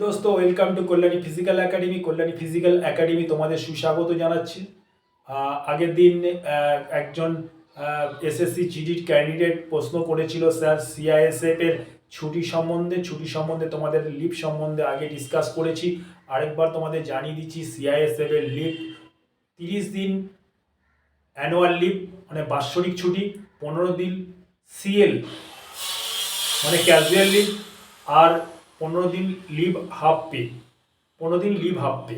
দোস্ত welcome to Kalyani physical academy Kalyani physical academy তোমাদের সুস্বাগত জানাচ্ছি। আগের দিন একজন এসএসসি জিডির ক্যান্ডিডেট প্রশ্ন করেছিল স্যার সিআইএসএফ এর ছুটি সম্বন্ধে ছুটি সম্বন্ধে তোমাদের লিভ সম্বন্ধে আগে ডিসকাস করেছি। আরেকবার তোমাদের জানিয়ে দিচ্ছি সিআইএসএফ এর লিভ তিরিশ দিন অ্যানুয়াল লিভ মানে বাৎসরিক ছুটি, পনেরো দিন সিএল মানে ক্যাজুয়াল লিভ আর পনেরো দিন লিভ হাফ পে পনেরো দিন লিভ হাফ পে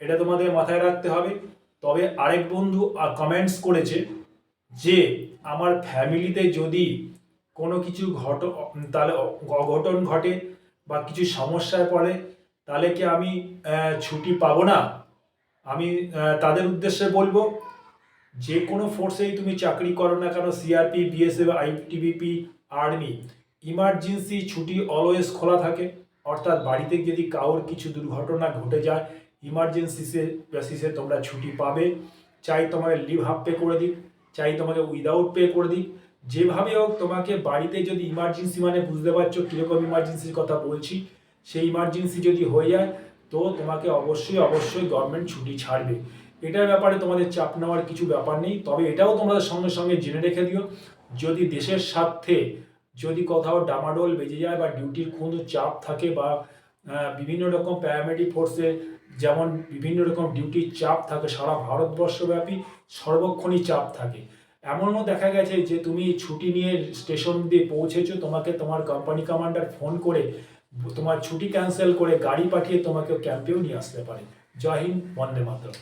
এটা তোমাদের মাথায় রাখতে হবে। তবে আরেক বন্ধু কমেন্টস করেছে যে, আমার ফ্যামিলিতে যদি কোনো কিছু ঘট, তাহলে অঘটন ঘটে বা কিছু সমস্যায় পড়ে, তাহলে কি আমি ছুটি পাবো না? আমি তাদের উদ্দেশ্যে বলব, যে কোনো ফোর্সেই তুমি চাকরি করো না কেন CRP BSF ITBP army emergency ছুটি অলওয়েজ খোলা থাকে। অর্থাৎ বাড়িতে যদি কারোর কিছু দুর্ঘটনা ঘটে যায় ইমার্জেন্সিসে বেসিসে তোমরা ছুটি পাবে। চাই তোমাকে লিভ হাফ পে করে দিক, চাই তোমাকে উইদাউট পে করে দিক। যেভাবে হোক তোমাকে বাড়িতে যদি ইমার্জেন্সি মানে বুঝতে পারছ কীরকম ইমার্জেন্সির কথা বলছি, সেই ইমার্জেন্সি যদি হয়ে যায়, তো তোমাকে অবশ্যই অবশ্যই গভর্নমেন্ট ছুটি ছাড়বে। এটার ব্যাপারে তোমাদের চাপ নেওয়ার কিছু ব্যাপার নেই, তবে এটাও তোমাদের সঙ্গে সঙ্গে জেনে রেখে দিও। যদি দেশের স্বার্থে যদি কোথাও ডামাডোল বেজে যায় বা ডিউটির কোনো চাপ থাকে বা বিভিন্ন রকম প্যারামেডিক ফোর্সে যেমন বিভিন্ন রকম ডিউটির চাপ থাকে, সারা ভারতবর্ষব্যাপী সর্বক্ষণই চাপ থাকে। এমনও দেখা গেছে যে তুমি ছুটি নিয়ে স্টেশন দিয়ে পৌঁছেছো, তোমাকে তোমার কোম্পানি কমান্ডার ফোন করে, তোমার ছুটি ক্যান্সেল করে গাড়ি পাঠিয়ে তোমাকে ক্যাম্পেও নিয়ে আসতে পারে। জয় হিন্দ, বন্দে মাতরম।